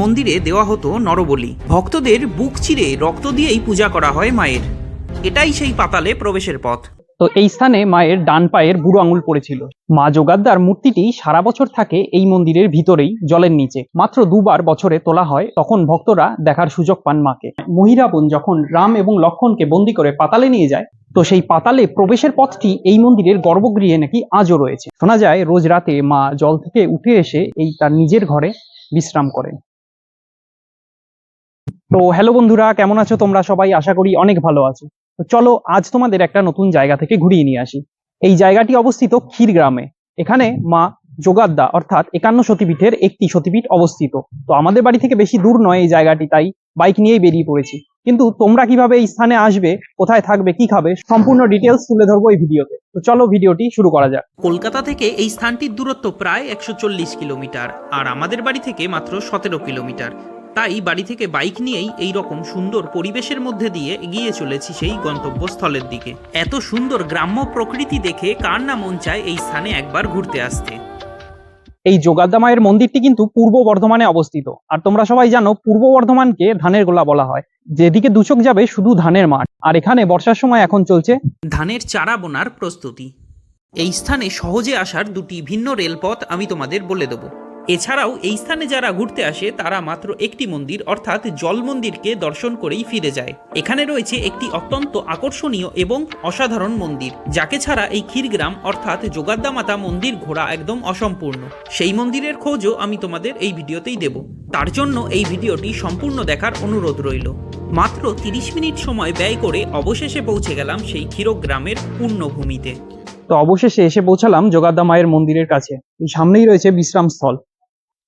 মন্দিরে দেওয়া হতো নরবলি। ভক্তদের বুক চিরে রক্ত দিয়েই পূজা করা হয় মায়ের। এটাই সেই পাতালে প্রবেশের পথ। তো এই স্থানে মায়ের ডান পায়ের বুড়ো আঙুল পড়েছিল। মা যোগাদ্দার মূর্তিটি সারা বছর থাকে এই মন্দিরের ভিতরেই, জলের নিচে। মাত্র দুবার বছরে তোলা হয়, তখন ভক্তরা দেখার সুযোগ পান মাকে। মহিরাবন যখন রাম এবং লক্ষণকে বন্দি করে পাতালে নিয়ে যায়, তো সেই পাতালে প্রবেশের পথটি এই মন্দিরের গর্ভগৃহে নাকি আজও রয়েছে। শোনা যায়, রোজ রাতে মা জল থেকে উঠে এসে এই তার নিজের ঘরে বিশ্রাম করেন। তো হ্যালো বন্ধুরা, কেমন আছো তোমরা? সবাই আশা করি অনেক ভালো আছো। তো চলো, আজ তোমাদের একটা নতুন জায়গা থেকে ঘুরিয়ে নিয়ে আসি। এই জায়গাটি অবস্থিত ক্ষীর গ্রামে এখানে মা যোগাদ্দা, অর্থাৎ একান্ন সতীপীঠের একটি সতীপীঠ অবস্থিত। তো আমাদের বাড়ি থেকে বেশি দূর নয় এই জায়গাটি, তাই বাইক নিয়েই বেরিয়ে পড়েছি। কিন্তু তোমরা কীভাবে এই স্থানে আসবে, কোথায় থাকবে, কি খাবে, সম্পূর্ণ ডিটেলস তুলে ধরবো এই ভিডিওতে। তো চলো ভিডিওটি শুরু করা যাক। কলকাতা থেকে এই স্থানটির দূরত্ব প্রায় একশো চল্লিশ কিলোমিটার, আর আমাদের বাড়ি থেকে মাত্র সতেরো কিলোমিটার। তাই বাড়ি থেকে বাইক নিয়েই এই রকম সুন্দর পরিবেশের মধ্যে দিয়ে এগিয়ে চলেছি সেই গন্তব্যস্থলের দিকে। এত সুন্দর গ্রাম্য প্রকৃতি দেখে কার না মন চায় এই স্থানে একবার ঘুরতে আসতে। এই যোগাদ্দা মায়ের মন্দিরটি কিন্তু পূর্ব বর্ধমানে অবস্থিত। আর তোমরা সবাই জানো পূর্ব বর্ধমানকে ধানের গোলা বলা হয়। যেদিকে দুচোখ যাবে শুধু ধানের মাঠ। আর এখানে বর্ষার সময় এখন চলছে ধানের চারা বোনার প্রস্তুতি। এই স্থানে সহজে আসার দুটি ভিন্ন রেলপথ আমি তোমাদের বলে দেবো। এছাড়াও এই স্থানে যারা ঘুরতে আসে, তারা মাত্র একটি মন্দির, অর্থাৎ জল মন্দিরকে দর্শন করেই ফিরে যায়। এখানে রয়েছে একটি অত্যন্ত আকর্ষণীয় এবং অসাধারণ মন্দির, যাকে ছাড়া এই ক্ষীরগ্রাম, অর্থাৎ যোগাদ্দা মাতা মন্দির ঘোরা একদম অসম্পূর্ণ। সেই মন্দিরের খোঁজও আমি তোমাদের এই ভিডিওতেই দেব। তার জন্য এই ভিডিওটি সম্পূর্ণ দেখার অনুরোধ রইল। মাত্র তিরিশ মিনিট সময় ব্যয় করে অবশেষে পৌঁছে গেলাম সেই ক্ষীরগ্রামের পূর্ণভূমিতে। তো অবশেষে এসে পৌঁছালাম যোগাদ্দা মায়ের মন্দিরের কাছে। সামনেই রয়েছে বিশ্রামস্থল।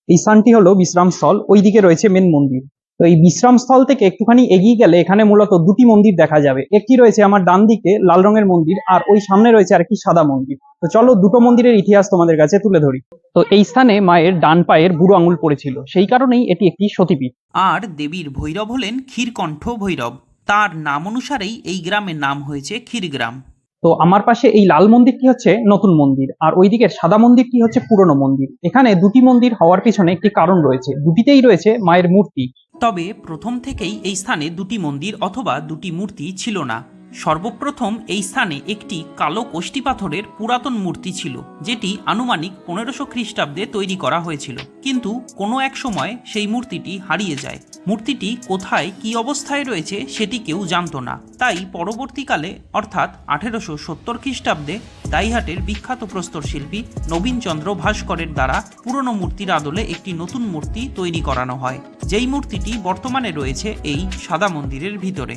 এই স্থানটি হলো বিশ্রামস্থল, ওইদিকে রয়েছে মেন মন্দির। তো এই বিশ্রামস্থল থেকে একটুখানি এগিয়ে গেলে এখানে মূলত দুটি মন্দির দেখা যাবে। একটি রয়েছে আমার ডান দিকে লাল রঙের মন্দির, আর ওই সামনে রয়েছে আর কি সাদা মন্দির। তো চলো দুটো মন্দিরের ইতিহাস তোমাদের কাছে তুলে ধরি। তো এই স্থানে মায়ের ডান পায়ের বুড়ো আঙুল পড়েছিল। সেই কারণেই এটি একটি সতীপীঠ। আর দেবীর ভৈরব হলেন ক্ষীরকণ্ঠ ভৈরব। তার নাম অনুসারেই এই গ্রামের নাম হয়েছে ক্ষীরগ্রাম। তো আমার পাশে এই লাল মন্দিরটি হচ্ছে? নতুন মন্দির। আর ওইদিকের সাদা মন্দিরটি হচ্ছে? পুরনো মন্দির। এখানে দুটি মন্দির হওয়ার পিছনে একটি কারণ রয়েছে। দুটিতেই রয়েছে মায়ের মূর্তি। তবে প্রথম থেকেই এই স্থানে দুটি মন্দির অথবা দুটি মূর্তি ছিল না। সর্বপ্রথম এই স্থানে একটি কালো কোষ্টি পাথরের পুরাতন মূর্তি ছিল, যেটি আনুমানিক পনেরোশো খ্রিস্টাব্দে তৈরি করা হয়েছিল। কিন্তু কোনো এক সময় সেই মূর্তিটি হারিয়ে যায়। মূর্তিটি কোথায়, কি অবস্থায় রয়েছে, সেটি কেউ জানতো না। তাই পরবর্তীকালে, অর্থাৎ আঠেরোশো সত্তর খ্রিস্টাব্দে দাইহাটের বিখ্যাত প্রস্তর শিল্পী নবীনচন্দ্র ভাস্করের দ্বারা পুরনো মূর্তির আদলে একটি নতুন মূর্তি তৈরি করানো হয়, যেই মূর্তিটি বর্তমানে রয়েছে এই সাদা মন্দিরের ভিতরে।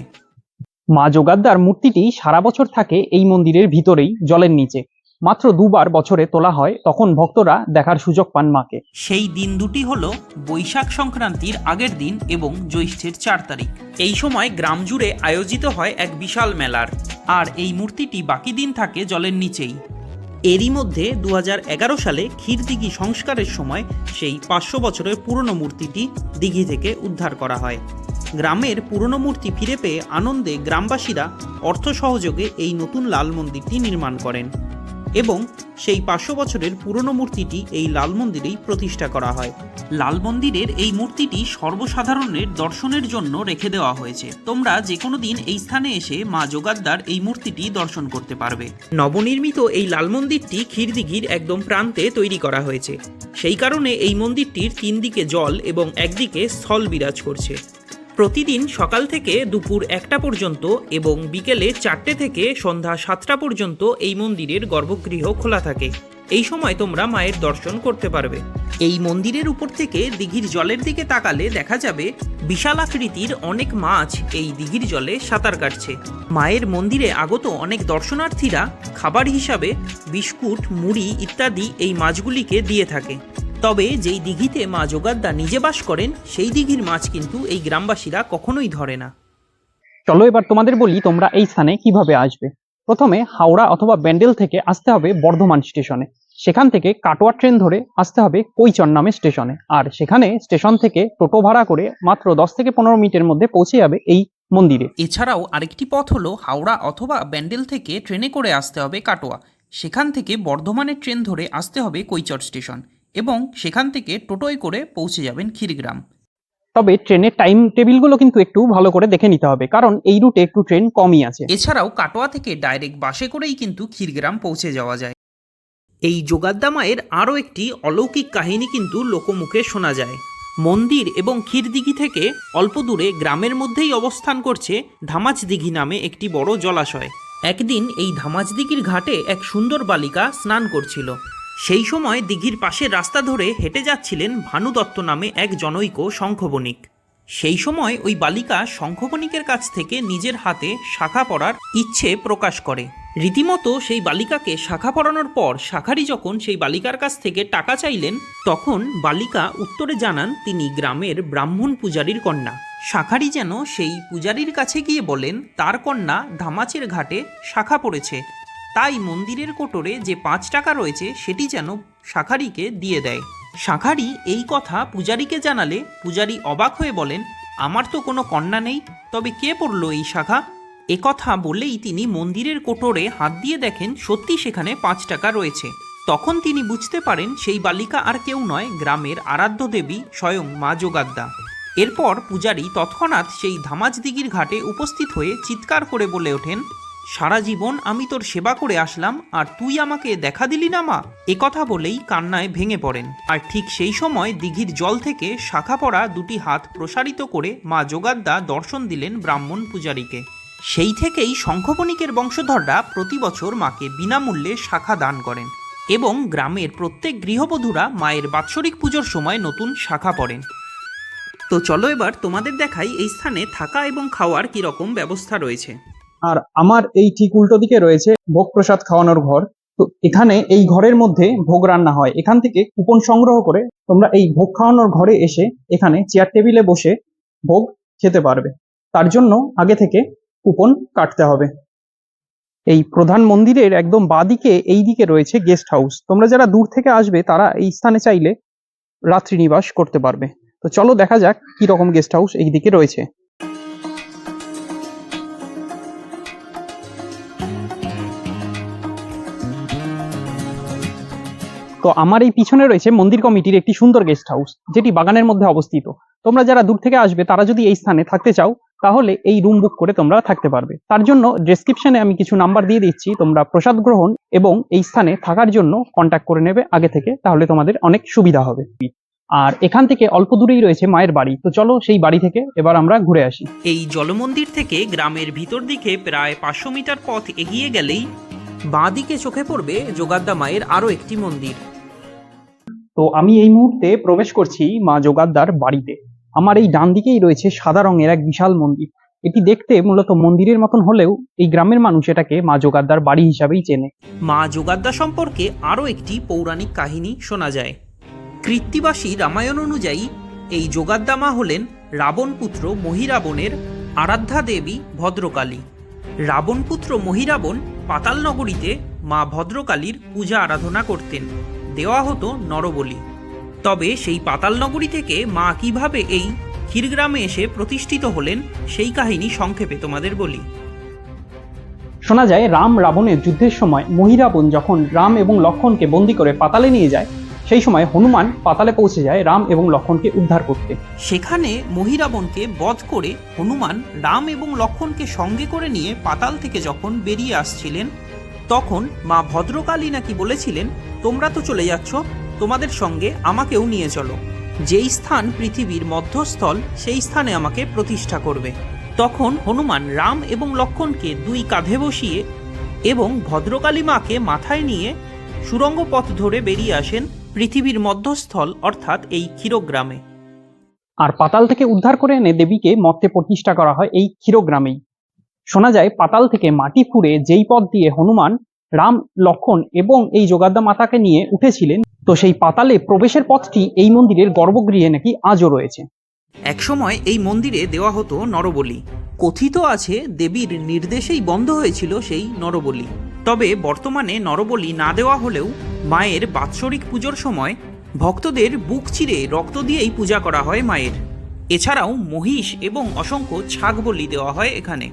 মা যোগাদ্দার মূর্তিটি সারা বছর থাকে এই মন্দিরের ভিতরেই, জলের নিচে। মাত্র দুবার বছরে তোলা হয়, তখন ভক্তরা দেখার সুযোগ পান মাকে। সেই দিন দুটি হল বৈশাখ সংক্রান্তির আগের দিন এবং জ্যৈষ্ঠের চার তারিখ। এই সময় গ্রাম জুড়ে আয়োজিত হয় এক বিশাল মেলার। আর এই মূর্তিটি বাকি দিন থাকে জলের নিচেই। এরই মধ্যে দু হাজার এগারো সালে ক্ষীরদিঘি সংস্কারের সময় সেই পাঁচশো বছরের পুরনো মূর্তিটি দিঘি থেকে উদ্ধার করা হয়। গ্রামের পুরনো মূর্তি ফিরে পেয়ে আনন্দে গ্রামবাসীরা অর্থ সহযোগে এই নতুন লাল মন্দিরটি নির্মাণ করেন এবং সেই পাঁচশো বছরের পুরনো মূর্তিটি এই লাল মন্দিরেই প্রতিষ্ঠা করা হয়। লাল মন্দিরের এই মূর্তিটি সর্বসাধারণের দর্শনের জন্য রেখে দেওয়া হয়েছে। তোমরা যে কোনো দিন এই স্থানে এসে মা যোগাদ্দার এই মূর্তিটি দর্শন করতে পারবে। নবনির্মিত এই লাল মন্দিরটি ক্ষীরদিঘির একদম প্রান্তে তৈরি করা হয়েছে। সেই কারণে এই মন্দিরটির তিন দিকে জল এবং একদিকে স্থল বিরাজ করছে। প্রতিদিন সকাল থেকে দুপুর একটা পর্যন্ত এবং বিকেলে চারটে থেকে সন্ধ্যা সাতটা পর্যন্ত এই মন্দিরের গর্ভগৃহ খোলা থাকে। এই সময় তোমরা মায়ের দর্শন করতে পারবে। এই মন্দিরের উপর থেকে দিঘির জলের দিকে তাকালে দেখা যাবে বিশাল আকৃতির অনেক মাছ এই দিঘির জলে সাঁতার কাটছে। মায়ের মন্দিরে আগত অনেক দর্শনার্থীরা খাবার হিসাবে বিস্কুট, মুড়ি ইত্যাদি এই মাছগুলিকে দিয়ে থাকে। তবে যেই দিঘিতে মা যোগাদ্দা নিজে বাস করেন সেই দিঘির মাছ কিন্তু এই গ্রামবাসীরা কখনোই ধরে না। চলো এবার তোমাদের বলি তোমরা এই স্থানে কীভাবে আসবে। প্রথমে হাওড়া অথবা ব্যান্ডেল থেকে আসতে হবে বর্ধমান স্টেশনে। সেখান থেকে কাটোয়া ট্রেন ধরে আসতে হবে কৈচর নামে স্টেশনে। আর সেখানে স্টেশন থেকে টোটো ভাড়া করে মাত্র দশ থেকে পনেরো মিনিটের মধ্যে পৌঁছে যাবে এই মন্দিরে। এছাড়াও আরেকটি পথ হলো হাওড়া অথবা ব্যান্ডেল থেকে ট্রেনে করে আসতে হবে কাটোয়া। সেখান থেকে বর্ধমানের ট্রেন ধরে আসতে হবে কৈচর স্টেশন। এবং সেখান থেকে টোটোয় করে পৌঁছে যাবেন ক্ষীরগ্রাম তবে ট্রেনের টাইম টেবিলগুলো কিন্তু একটু ভালো করে দেখে নিতে হবে কারণ এই রুটে একটু ট্রেন কমই আছে। এছাড়াও কাটোয়া থেকে ডাইরেক্ট বাসে করেই কিন্তু ক্ষীরগ্রাম পৌঁছে যাওয়া যায়। এই যোগাদ্দা মায়ের আরও একটি অলৌকিক কাহিনী কিন্তু লোকমুখে শোনা যায়। মন্দির এবং ক্ষীরদিঘি থেকে অল্প দূরে গ্রামের মধ্যেই অবস্থান করছে ধামাচ দিঘি নামে একটি বড় জলাশয়। একদিন এই ধামাচ দিঘির ঘাটে এক সুন্দর বালিকা স্নান করছিল। সেই সময় দিঘির পাশের রাস্তা ধরে হেঁটে যাচ্ছিলেন ভানু দত্ত নামে এক জনৈক শঙ্খবণিক। সেই সময় ওই বালিকা শঙ্খবণিকের কাছ থেকে নিজের হাতে শাখা পরার ইচ্ছে প্রকাশ করে। রীতিমতো সেই বালিকাকে শাখা পরানোর পর শাখারি যখন সেই বালিকার কাছ থেকে টাকা চাইলেন, তখন বালিকা উত্তরে জানান তিনি গ্রামের ব্রাহ্মণ পূজারীর কন্যা। শাখারি যেন সেই পূজারীর কাছে গিয়ে বলেন, তার কন্যা ধামাচের ঘাটে শাখা পড়েছে। তাই মন্দিরের কোটরে যে পাঁচ টাকা রয়েছে, সেটি যেন শাখারিকে দিয়ে দেয়। শাখারি এই কথা পূজারীকে জানালে পূজারী অবাক হয়ে বলেন, আমার তো কোনো কন্যা নেই, তবে কে পড়ল এই শাখা? একথা বলেই তিনি মন্দিরের কোটরে হাত দিয়ে দেখেন, সত্যি সেখানে পাঁচ টাকা রয়েছে। তখন তিনি বুঝতে পারেন, সেই বালিকা আর কেউ নয়, গ্রামের আরাধ্য দেবী স্বয়ং মা যোগাদ্দা। এরপর পূজারী তৎক্ষণাৎ সেই ধামাজ দিঘির ঘাটে উপস্থিত হয়ে চিৎকার করে বলে ওঠেন সারা জীবন আমি তোর সেবা করে আসলাম, আর তুই আমাকে দেখা দিলি না, মা? একথা বলেই কান্নায় ভেঙে পড়েন। আর ঠিক সেই সময় দিঘির জল থেকে শাখা পড়া দুটি হাত প্রসারিত করে মা যোগাদ্দা দর্শন দিলেন ব্রাহ্মণ পূজারীকে। সেই থেকেই শঙ্খবণিকের বংশধররা প্রতি বছর মাকে বিনামূল্যে শাখা দান করেন এবং গ্রামের প্রত্যেক গৃহবধূরা মায়ের বাৎসরিক পুজোর সময় নতুন শাখা পড়েন। তো চলো এবার তোমাদের দেখাই এই স্থানে থাকা এবং খাওয়ার কীরকম ব্যবস্থা রয়েছে। আর আমার এই ঠিক উল্টো দিকে রয়েছে ভোগ প্রসাদ খাওয়ানোর ঘর। তো এখানে এই ঘরের মধ্যে ভোগ রান্না হয়। এখান থেকে কুপন সংগ্রহ করে তোমরা এই ভোগ খাওয়ানোর ঘরে এসে এখানে চেয়ার টেবিলে বসে ভোগ খেতে পারবে। তার জন্য আগে থেকে কুপন কাটতে হবে। এই প্রধান মন্দিরের একদম বাদিকে এই দিকে রয়েছে গেস্ট হাউস তোমরা যারা দূর থেকে আসবে, তারা এই স্থানে চাইলে রাত্রি নিবাস করতে পারবে। তো চলো দেখা যাক কি রকম গেস্ট হাউস এই দিকে রয়েছে। তো আমার এই পিছনে রয়েছে মন্দির কমিটির একটি সুন্দর গেস্ট হাউস যেটি বাগানের মধ্যে অবস্থিত। তোমরা যারা দূর থেকে আসবে, তারা যদি এই স্থানে থাকতে চাও, তাহলে এই রুম বুক করে তোমরা থাকতে পারবে। তার জন্য ডেসক্রিপশনে আমি কিছু নাম্বার দিয়ে দিচ্ছি, তোমরা প্রসাদ গ্রহণ এবং এই স্থানে থাকার জন্য কন্ট্যাক্ট করে নেবে আগে থেকে, তাহলে তোমাদের অনেক সুবিধা হবে। আর এখান থেকে অল্প দূরেই রয়েছে মায়ের বাড়ি, তো চলো সেই বাড়ি থেকে এবার আমরা ঘুরে আসি। এই জলমন্দির থেকে গ্রামের ভিতর দিকে প্রায় পাঁচশো মিটার পথ এগিয়ে গেলেই বাঁ দিকে চোখে পড়বে যোগাদ্দা মায়ের আরও একটি মন্দির। তো আমি এই মুহূর্তে প্রবেশ করছি মা যোগাদ্দার বাড়িতে। আমার এই ডান দিকেই রয়েছে সাদা রঙের এক বিশাল মন্দির। এটি দেখতে মূলত মন্দিরের মতন হলেও এই গ্রামের মানুষ এটাকে মা যোগাদ্দার বাড়ি হিসাবেই চেনে। মা যোগাদ্দা সম্পর্কে আরও একটি পৌরাণিক কাহিনী শোনা যায়। কৃত্তিবাসী রামায়ণ অনুযায়ী এই যোগাদ্দা মা হলেন রাবণপুত্র মহিরাবণের আরাধ্যা দেবী ভদ্রকালী। রাবণপুত্র মহিরাবণ পাতাল নগরীতে মা ভদ্রকালীর পূজা আরাধনা করতেন। দেওয়া হতো নরবলি। তবে সেই পাতাল নগরী থেকে মা কীভাবে এই ক্ষীরগ্রামে এসে প্রতিষ্ঠিত হলেন সেই কাহিনী সংক্ষেপে তোমাদের বলি। শোনা যায় রাম রাবণের যুদ্ধের সময় মহিরাবণ যখন রাম এবং লক্ষণকে বন্দি করে পাতালে নিয়ে যায় সেই সময় হনুমান পাতালে পৌঁছে যায় রাম এবং লক্ষণকে উদ্ধার করতে। সেখানে মহিরাবণকে বধ করে হনুমান রাম এবং লক্ষণকে সঙ্গে করে নিয়ে পাতাল থেকে যখন বেরিয়ে আসছিলেন তখন মা ভদ্রকালী নাকি বলেছিলেন, তোমরা তো চলে যাচ্ছ, তোমাদের সঙ্গে আমাকেও নিয়ে চলো। যেই স্থান পৃথিবীর মধ্যস্থল, সেই স্থানে আমাকে প্রতিষ্ঠা করবে। তখন হনুমান রাম এবং লক্ষণকে দুই কাঁধে বসিয়ে এবং ভদ্রকালী মাকে মাথায় নিয়ে সুরঙ্গ পথ ধরে বেরিয়ে আসেন পৃথিবীর মধ্যস্থল, অর্থাৎ এই ক্ষীরগ্রামে। আর পাতাল থেকে উদ্ধার করে এনে দেবীকে মর্তে প্রতিষ্ঠা করা হয় এই ক্ষীরগ্রামেই। শোনা যায়, পাতাল থেকে মাটি ফুঁড়ে যেই পথ দিয়ে হনুমান, রাম, লক্ষণ এবং এই যোগাদ্দা মাতাকে নিয়ে উঠেছিলেন, তো সেই পাতালে প্রবেশের পথটি এই মন্দিরের গর্ভগৃহে নাকি আজও রয়েছে। একসময় এই মন্দিরে দেওয়া হতো নরবলি। কথিত আছে, দেবীর নির্দেশেই বন্ধ হয়েছিল সেই নরবলি। তবে বর্তমানে নরবলি না দেওয়া হলেও মায়ের বাৎসরিক পুজোর সময় ভক্তদের বুক চিরে রক্ত দিয়েই পূজা করা হয় মায়ের। এছাড়াও মহিষ এবং অসংখ্য ছাগ বলি দেওয়া হয় এখানে।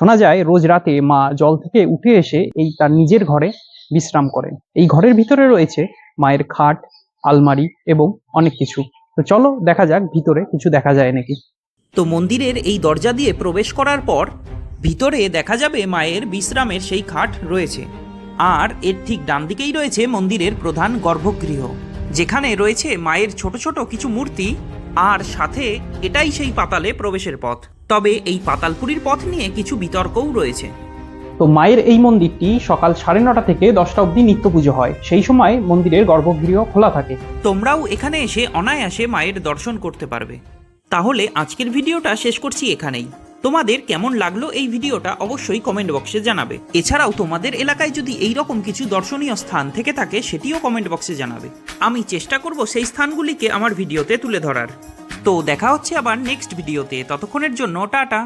শোনা যায়, রোজ রাতে মা জল থেকে উঠে এসে এই তার নিজের ঘরে বিশ্রাম করেন। এই ঘরের ভিতরে রয়েছে মায়ের খাট, আলমারি এবং অনেক কিছু। তো চলো দেখা যাক, ভিতরে কিছু দেখা যায় নাকি। তো মন্দিরের এই দরজা দিয়ে প্রবেশ করার পর ভিতরে দেখা যাবে মায়ের বিশ্রামের সেই খাট রয়েছে। আর এর ঠিক ডান দিকেই রয়েছে মন্দিরের প্রধান গর্ভগৃহ, যেখানে রয়েছে মায়ের ছোট ছোট কিছু মূর্তি, আর সাথে এটাই সেই পাতালে প্রবেশের পথ। তবে এই পাতালপুরীর পথ নিয়ে কিছু বিতর্কও রয়েছে। তো মায়ের এই মন্দিরটি সকাল সাড়ে নটা থেকে দশটা অবধি নিত্য পুজো হয়। সেই সময় মন্দিরের গর্ভগৃহ খোলা থাকে। তোমরাও এখানে এসে অনায়াসে মায়ের দর্শন করতে পারবে। তাহলে আজকের ভিডিওটা শেষ করছি এখানেই। তোমাদের কেমন লাগল এই ভিডিওটা অবশ্যই কমেন্ট বক্সে জানাবে। এছাড়াও তোমাদের এলাকায় যদি এই রকম কিছু দর্শনীয় স্থান থেকে থাকে সেটিও কমেন্ট বক্সে জানাবে। আমি চেষ্টা করব সেই স্থানগুলিকে আমার ভিডিওতে তুলে ধরার। তো দেখা হচ্ছে আবার নেক্সট ভিডিওতে ততক্ষণের জন্য টাটা।